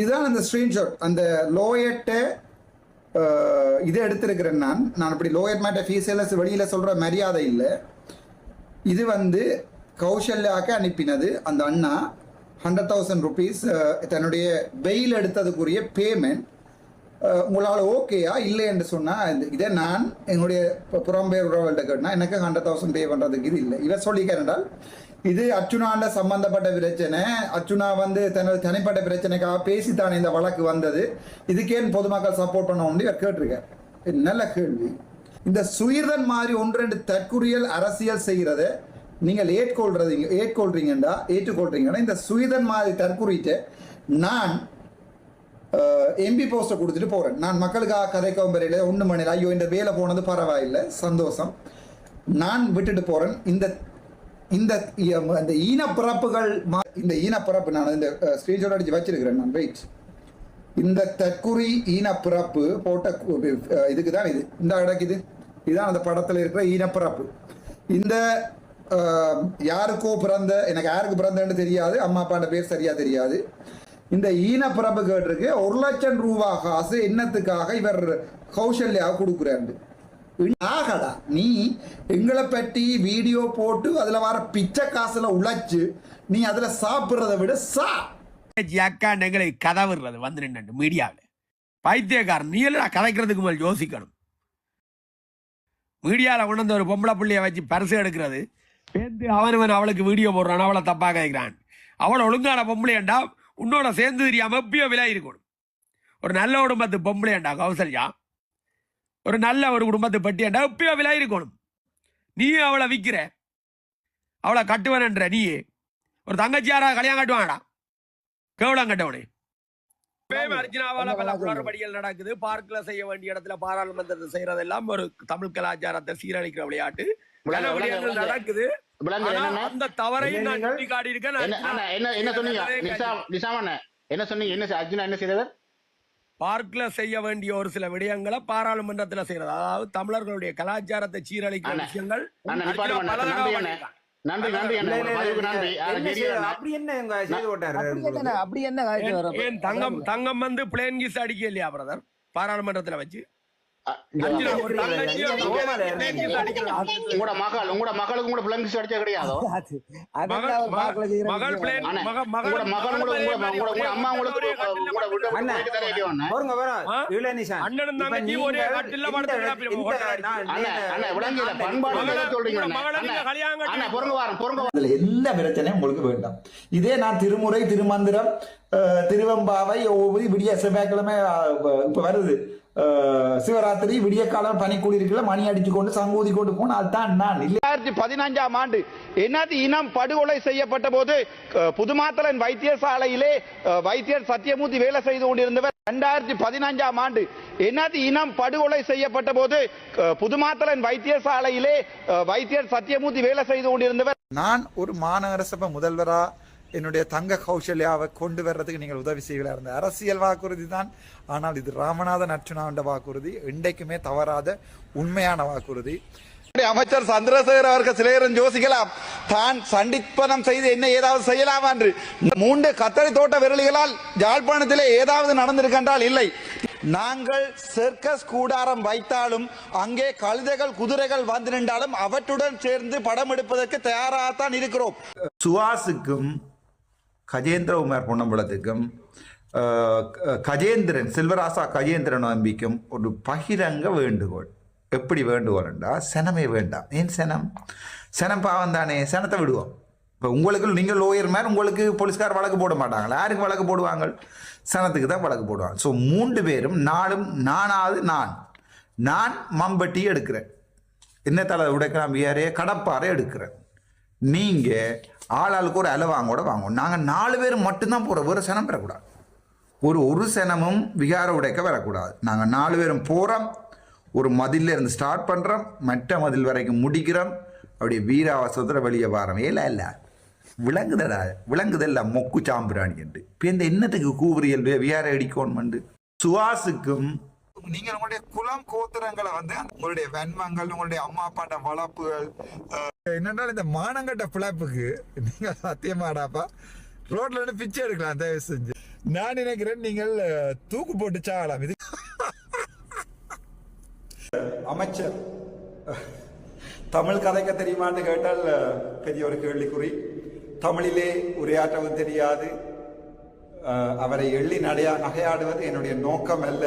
இதுதான் அந்த ஸ்க்ரீன்ஷாட் அந்த லோயட்டை இதை எடுத்திருக்கிறேன் நான். நான் அப்படி லோயட் மேட்ட ஃபீஸ் வெளியில் சொல்கிற மரியாதை இல்லை. இது வந்து கௌசல்யாக்கு அனுப்பினது அந்த அண்ணா. ஹண்ட்ரட் தௌசண்ட் ருபீஸ் தன்னுடைய பெயில் எடுத்ததுக்குரிய பேமெண்ட் உங்களால் ஓகேயா இல்லை என்று சொன்னால் இதை நான் என்னுடைய புறம்பெயர் உறவுகள்கிட்ட கேட்டால் எனக்கு ஹண்ட்ரட் தௌசண்ட் பே பண்ணுறதுக்கு இது இல்லை. இவர் சொல்லிக்கிறேன்டால் இது அர்ச்சுனாண்ட சம்பந்தப்பட்ட பிரச்சனை. அர்ச்சுனா வந்து தனது தனிப்பட்ட பிரச்சனைக்காக பேசித்தான் இந்த வழக்கு வந்தது. இதுக்கேன் பொதுமக்கள் சப்போர்ட் பண்ண முடியும் இவர் கேட்டிருக்கார். நல்ல கேள்வி. இந்த சுயிர்தன் மாதிரி ஒன்று ரெண்டு தற்குறியல் அரசியல் செய்கிறத நீங்கள் ஏற்கொள்றீங்க ஏற்கொள்றீங்கண்டா ஏற்றுக்கொள்றீங்கன்னா இந்த சுயிர்தன் மாதிரி தற்குறிட்டு நான் எம்பி போஸ்ட்டை கொடுத்துட்டு போகிறேன் நான் மக்களுக்காக கதைக்கவும் வரையில ஒன்று மணியில் ஐயோ இந்த வேலை போனது பரவாயில்லை. சந்தோஷம். நான் விட்டுட்டு போகிறேன் இந்த இந்த இந்த ஈனப்பிறப்புகள் மா- இந்த ஈனப்பிறப்பு நான் இந்த ஸ்க்ரீன்ஷாட் அடிச்சு வச்சிருக்கிறேன் நான். வெயிட் இந்த தற்குறி ஈனப்பிறப்பு போட்ட இதுக்கு தான் இது. இந்த கிடைக்குது இதுதான் அந்த படத்தில் இருக்கிற ஈனப்பிறப்பு. இந்த யாருக்கோ பிறந்த எனக்கு யாருக்கு பிறந்தன்னு தெரியாது அம்மா அப்பாண்ட பேர் சரியா தெரியாது. இந்த ஈனப்பிறப்பு கேட்டிருக்கு ஒரு லட்சம் ரூபா காசு என்னத்துக்காக இவர் கௌசல்யா கொடுக்குறாரு. ஆகடா நீ எங்களை பற்றி வீடியோ போட்டு அதுல வர பிச்சை காசுல உழைச்சு நீ அதுல சாப்பிட்றத விட சா. அக்கா எங்களை கதவுறது விடுறது வந்து நின்று மீடியாவில் பைத்தியக்காரன் நீ எல்லாம் கதைக்கிறதுக்கு மேல் யோசிக்கணும்? மீடியாவில் உணர்ந்த ஒரு பொம்பளை பிள்ளைய வச்சு பரிசு எடுக்கிறது. சேர்ந்து அவனவன் அவளுக்கு வீடியோ போடுறான் அவளை தப்பா கேட்கிறான் அவளை ஒழுங்கான பொம்பளையண்டா உன்னோட சேர்ந்து தெரியாமல் எப்பயோ விலை இருக்கணும். ஒரு நல்ல குடும்பத்து பொம்பளையண்டா கௌசல்யா. ஒரு நல்ல ஒரு குடும்பத்து பட்டியண்டா எப்பயோ விலை இருக்கணும் நீ அவளை விற்கிற. அவளை கட்டுவனன்ற நீயே. ஒரு தங்கச்சியாரா கல்யாணம் கட்டுவாங்கடா. கேவலம் கட்டவனே அர்ஜுனாவால பல குளறுபடிகள் நடக்குது. பார்க்ல செய்ய வேண்டிய இடத்துல பாராளுமன்றத்தை செய்யறதெல்லாம் ஒரு தமிழ் கலாச்சாரத்தை சீரழிக்கிற விளையாட்டு. நடக்குது. அந்த தவறையும் நான் சுட்டி என்ன அண்ணா, என்ன என்ன சொன்னீங்க? என்ன சொன்னீங்க? என்ன அர்ஜுனா என்ன செய்தவர்? பார்க்ல செய்ய வேண்டிய ஒரு சில விடயங்களை பாராளுமன்றத்துல செய்யறது. அதாவது தமிழர்களுடைய கலாச்சாரத்தை சீரழிக்கிற விஷயங்கள் தங்கம் தங்கம் வந்து பிளேன் கிஸ் அடிக்க இல்லையா பிரதர் பாராளுமன்றத்துல வச்சு. உங்களோட மகள் உங்களோட மகளுக்கு கூட பிளங்கிஸ் அடிச்சா கிடையாதோ? மகள் மகள் மகள் உங்களோட அம்மா எல்லா பிரச்சனையும் உங்களுக்கு வேண்டாம். இதே நான் திருமுறை திருமந்திரம் திருவெம்பாவை விடிய செவ்வாய்க்கிழமை இப்ப வருது. சிவராத்திரி விடிய காலம் பனிக்குடி இருக்குல்ல மணி அடிச்சு கொண்டு சங்கூதி கொண்டு போனால் தான் நான். இல்லை. ரெண்டாயிரத்தி பதினஞ்சாம் ஆண்டு என்னாதி இனம் படுகொலை செய்யப்பட்ட போது புதுமாத்தலன் வைத்தியசாலையிலே வைத்தியர் சத்தியமூர்த்தி வேலை செய்து கொண்டிருந்தவர். ரெண்டாயிரத்தி பதினஞ்சாம் ஆண்டு என்னாதி இனம் படுகொலை செய்யப்பட்ட போது புதுமாத்தலன் வைத்தியசாலையிலே வைத்தியர் சத்தியமூர்த்தி வேலை செய்து கொண்டிருந்தவர். நான் ஒரு மாநகர சபை முதல்வரா என்னுடைய தங்க கௌசல்யாவை கொண்டு வர்றதுக்கு நீங்கள் உதவி செய்வீங்களா இருந்த அரசியல் வாக்குறுதி தான். ஆனால் இது ராமநாதன் அர்ச்சுனாண்ட வாக்குறுதி. என்றைக்குமே தவறாத உண்மையான வாக்குறுதி. அமைச்சர் சந்திரசேகர் அவர்கள் சிலையரன் யோசிக்கலாம் தான் சண்டிப்பனம் செய்து என்ன ஏதாவது செய்யலாம் என்று. மூன்று கத்தரி தோட்ட விரலிகளால் யாழ்ப்பாணத்திலே ஏதாவது நடந்திருக்கின்றால் இல்லை. நாங்கள் சர்க்கஸ் கூடாரம் வைத்தாலும் அங்கே கழுதைகள் குதிரைகள் வந்து நின்றாலும் அவற்றுடன் சேர்ந்து படம் எடுப்பதற்கு தயாராகத்தான் இருக்கிறோம். சுவாசுக்கும் கஜேந்திரகுமார் பொன்னம்பலத்துக்கும் கஜேந்திரன் செல்வராசா கஜேந்திரன் நம்பிக்கும் ஒரு பகிரங்க வேண்டுகோள். எப்படி வேண்டுகோள்ண்டா சனமே வேண்டாம். ஏன் சனம்? சனம் பாவம் தானே சனத்தை விடுவோம். இப்போ உங்களுக்கு நீங்கள் லோயர் மாதிரி உங்களுக்கு போலீஸ்கார் வழக்கு போட மாட்டாங்களா? யாருக்கு வழக்கு போடுவாங்க? சனத்துக்கு தான் வழக்கு போடுவாங்க. ஸோ மூன்று பேரும் நாளும் நானாவது நான். நான் மம்பட்டி எடுக்கிறேன். என்ன தலை உடைக்கலாம் வியாரே கடப்பாறை எடுக்கிறேன். நீங்கள் ஆளாளுக்கு ஒரு அலை வாங்க கூட வாங்குவோம் நாங்கள் நாலு பேர் மட்டும்தான் போகிறோம் ஒரு சனம் பெறக்கூடாது. ஒரு ஒரு சனமும் விகார உடைக்க வரக்கூடாது. நாங்கள் நாலு பேரும் போகிறோம் ஒரு மதில்ல இருந்து ஸ்டார்ட் பண்ணுறோம் மற்ற மதில் வரைக்கும் முடிக்கிறோம். அப்படியே வீராவசத்தில் வெளியே வாரம். இல்லை இல்லை விளங்குதடா. விளங்குதல்ல மொக்கு சாம்பிராணி என்று. இப்போ இந்த என்னத்துக்கு கூவுரியல் விகார அடிக்கோன்மெண்டு. சுவாசுக்கும் நீங்கள் உங்களுடைய குலம் கோத்திரங்களை வந்து உங்களுடைய வெண்மங்கள் உங்களுடைய அம்மா அப்பாட்ட வளர்ப்புகள் என்னென்றால் இந்த மானங்கட்ட பிழைப்புக்கு நீங்க சத்தியமாடாப்பா? ரோட்ல இருந்து பிச்சை எடுக்கலாம் தயவு செஞ்சு. நான் நினைக்கிறேன் நீங்கள் தூக்கு போட்டு சாகலாம். இது அமைச்சர் தமிழ் கதைக்க தெரியுமான்னு கேட்டால் பெரிய ஒரு கேள்விக்குறி. தமிழிலே உரையாற்றவும் தெரியாது. அவரை எள்ளி நடையா நகையாடுவது என்னுடைய நோக்கம் அல்ல.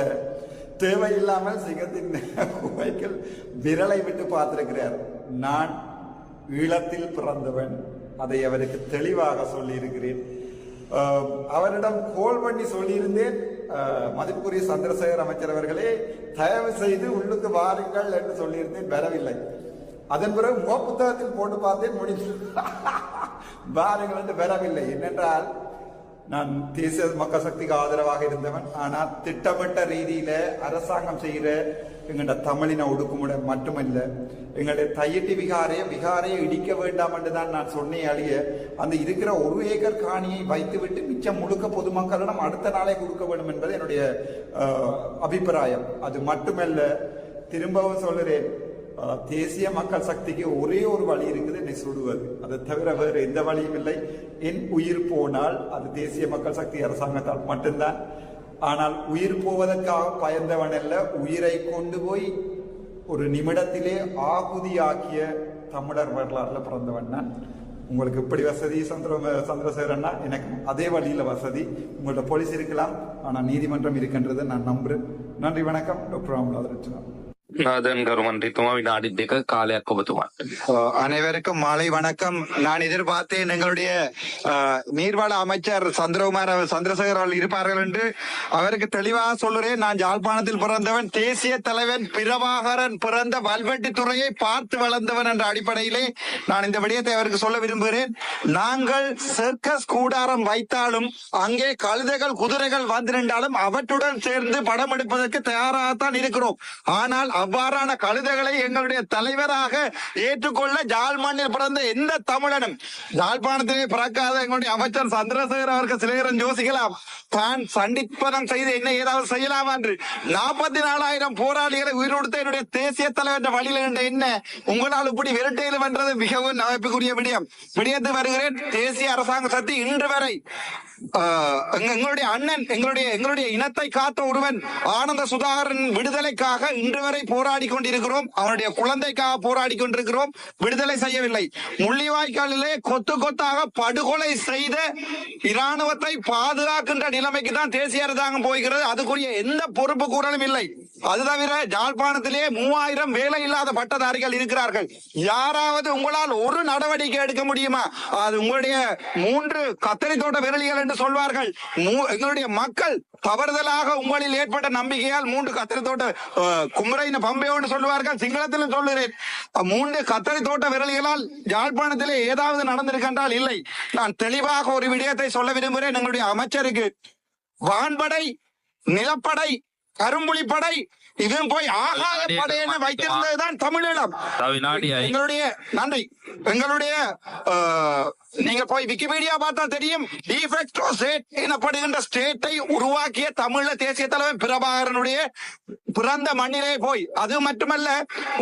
தேவையில்லாமல் சிங்கத்தின் குவைகள் விரலை விட்டு பார்த்திருக்கிறார். நான் ஈழத்தில் பிறந்தவன். அதை அவருக்கு தெளிவாக சொல்லியிருக்கிறேன். அவரிடம் கோல் பண்ணி சொல்லியிருந்தேன். மதிப்புக்குரிய சந்திரசேகர் அமைச்சர் அவர்களே தயவு செய்து உள்ளுக்கு வாருங்கள் என்று சொல்லியிருந்தேன். வரவில்லை. அதன் பிறகு முகப்புத்தகத்தில் போட்டு பார்த்தேன். முடிந்து வாருங்கள் என்று வரவில்லை. என்னென்றால் நான் தேசிய மக்கள் சக்திக்கு ஆதரவாக இருந்தவன். ஆனால் திட்டமிட்ட ரீதியில அரசாங்கம் செய்கிற எங்களோட தமிழின ஒடுக்குமுறை மட்டுமல்ல எங்களுடைய தையட்டி விகாரைய விகாரையை இடிக்க வேண்டாம் என்று தான் நான் சொன்னேன் அழிய அந்த இருக்கிற ஒரு ஏக்கர் காணியை வைத்துவிட்டு மிச்சம் முழுக்க பொதுமக்களிடம் அடுத்த நாளே கொடுக்க வேண்டும் என்பது என்னுடைய அபிப்பிராயம். அது மட்டுமல்ல திரும்பவும் சொல்லுறேன். தேசிய மக்கள் சக்திக்கு ஒரே ஒரு வழி இருக்குது என்னை சுடுவது. அதை தவிர வேறு எந்த வழியும் இல்லை. என் உயிர் போனால் அது தேசிய மக்கள் சக்தி அரசாங்கத்தால் மட்டும்தான். ஆனால் உயிர் போவதற்காக பயந்தவன் அல்ல உயிரை கொண்டு போய் ஒரு நிமிடத்திலே ஆகுதியாக்கிய தமிழர் வரலாறுல பிறந்தவன் நான். உங்களுக்கு இப்படி வசதி சந்திர சந்திரசேகரன்னா? எனக்கு அதே வழியில வசதி. உங்கள்ட்ட போலீஸ் இருக்கலாம் ஆனால் நீதிமன்றம் இருக்கின்றதை நான் நம்புறேன். நன்றி வணக்கம். டாக்டர் ராமநாத அனைவருக்கும் மாலை வணக்கம். நான் எதிர்பார்த்தேன் எங்களுடைய நீர்வள அமைச்சர் சந்திரகுமார் சந்திரசேகர் அவர்கள் இருப்பார்கள் என்று. அவருக்கு தெளிவாக சொல்லுறேன். நான் யாழ்ப்பாணத்தில் பிறந்தவன் தேசிய தலைவன் பிரபாகரன் பிறந்த வல்வெட்டி துறையை பார்த்து வளர்ந்தவன் என்ற அடிப்படையிலே நான் இந்த விடயத்தை அவருக்கு சொல்ல விரும்புகிறேன். நாங்கள் சர்க்கஸ் கூடாரம் வைத்தாலும் அங்கே கழுதைகள் குதிரைகள் வந்திருந்தாலும் அவற்றுடன் சேர்ந்து படம் எடுப்பதற்கு தயாராகத்தான் இருக்கிறோம். ஆனால் அவ்வாறான கழுதைகளை எங்களுடைய தலைவராக ஏற்றுக்கொள்ள ஜாழ் பிறந்த எந்த தமிழனும் யாழ்ப்பாணத்திலே பிறக்காத எங்களுடைய அமைச்சர் சந்திரசேகர் அவருக்கு சிலேரன் யோசிக்கலாம் தான் சண்டிப்பதம் செய்து என்ன ஏதாவது செய்யலாம் என்று. நாற்பத்தி நாலாயிரம் போராளிகளை உயிரோடுத்த என்னுடைய தேசிய தலைவர் வழியில் என்ற என்ன? உங்களால் இப்படி விரட்டையில் வென்றது மிகவும் நகைப்புக்குரிய விடயம். விடயத்து வருகிறேன். தேசிய அரசாங்க சக்தி இன்று வரை ஆஹ், எங்களுடைய அண்ணன் எங்களுடைய எங்களுடைய இனத்தை காத்த ஒருவன் ஆனந்த சுதாகரன் விடுதலைக்காக இன்று வரை போராடி கொண்டிருக்கிறோம் அவனுடைய குழந்தைக்காக போராடி கொண்டிருக்கிறோம் விடுதலை செய்யவில்லை. முள்ளிவாய்க்காலிலே கொத்து கொத்தாக படுகொலை செய்த இராணுவத்தை பாதுகாக்கின்ற நிலைமைக்கு தான் தேசிய அரசாங்கம் போகிறது. அதுக்குரிய எந்த பொறுப்பு கூறலும் இல்லை. அது தவிர ஜாழ்ப்பாணத்திலே மூவாயிரம் வேலை இல்லாத பட்டதாரிகள் இருக்கிறார்கள். யாராவது உங்களால் ஒரு நடவடிக்கை எடுக்க முடியுமா? அது உங்களுடைய மூன்று கத்தரி தோட்ட விரலிகள் என்று சொல்வார்கள். மூ- எங்களுடைய மக்கள் தவறுதலாக உங்களில் ஏற்பட்ட நம்பிக்கையால் மூன்று கத்திரி தோட்ட குமரைன பம்பையோன்னு சொல்லுவார்கள். சிங்களத்தில் சொல்லுகிறேன். மூன்று கத்தரி தோட்ட விரலிகளால் யாழ்ப்பாணத்திலே ஏதாவது நடந்திருக்கின்றால் இல்லை. நான் தெளிவாக ஒரு விடயத்தை சொல்ல விரும்புகிறேன். எங்களுடைய அமைச்சருக்கு வான்படை நிலப்படை கரும்புலிப்படை இதுவும் போய் ஆகாத என வைத்திருந்ததுதான் தமிழீழம். எங்களுடைய நன்றி. எங்களுடைய நீங்க போய் விக்கிபீடியா பார்த்தா தெரியும். டிஃபெக்டோ ஸ்டேட் எனப்படுகின்ற ஸ்டேட்டை உருவாக்கிய தமிழ தேசிய தலைவர் பிரபாகரனுடைய பிறந்த மண்ணிலே போய். அது மட்டுமல்ல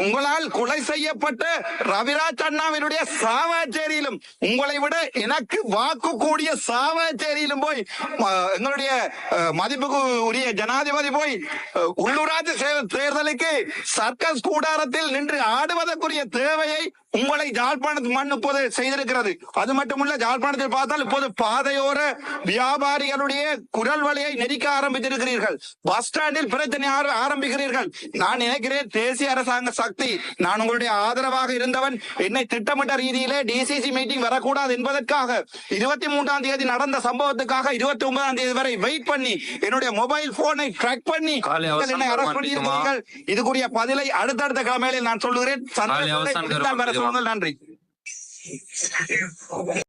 உங்களால் கொலை செய்யப்பட்ட ரவிராஜ் அண்ணாவினுடைய சாவச்சேரியிலும் உங்களை விட எனக்கு வாக்கு கூடிய சாவச்சேரியிலும் போய் எங்களுடைய மதிப்புக்கு உரிய ஜனாதிபதி போய் உள்ளூராட்சி தேர்தலுக்கு சர்க்கஸ் கூடாரத்தில் நின்று ஆடுவதற்குரிய தேவையை உங்களை ஜாழ்ப்பாணத்து மண் இப்போது செய்திருக்கிறது. அது மட்டும் மட்டுமல்ல ஜாழ்ப்பாணத்தில் பார்த்தால் இப்போது பாதையோர வியாபாரிகளுடைய குரல் வலையை நெரிக்க ஆரம்பித்திருக்கிறீர்கள். பஸ் ஸ்டாண்டில் பிரச்சனை ஆர- ஆரம்பிக்கிறீர்கள். நான் நினைக்கிறேன் தேசிய அரசாங்க சக்தி நான் உங்களுடைய ஆதரவாக இருந்தவன் என்னை திட்டமிட்ட ரீதியிலே டிசிசி மீட்டிங் வரக்கூடாது என்பதற்காக இருபத்தி மூன்றாம் தேதி நடந்த சம்பவத்துக்காக இருபத்தி ஒன்பதாம் தேதி வரை வெயிட் பண்ணி என்னுடைய மொபைல் போனை ட்ராக் பண்ணி என்னை அரஸ்ட் பண்ணியிருக்கிறீர்கள். இதுக்குரிய பதிலை அடுத்தடுத்த கிழமைகளில் நான் சொல்லுகிறேன். காலை He's not.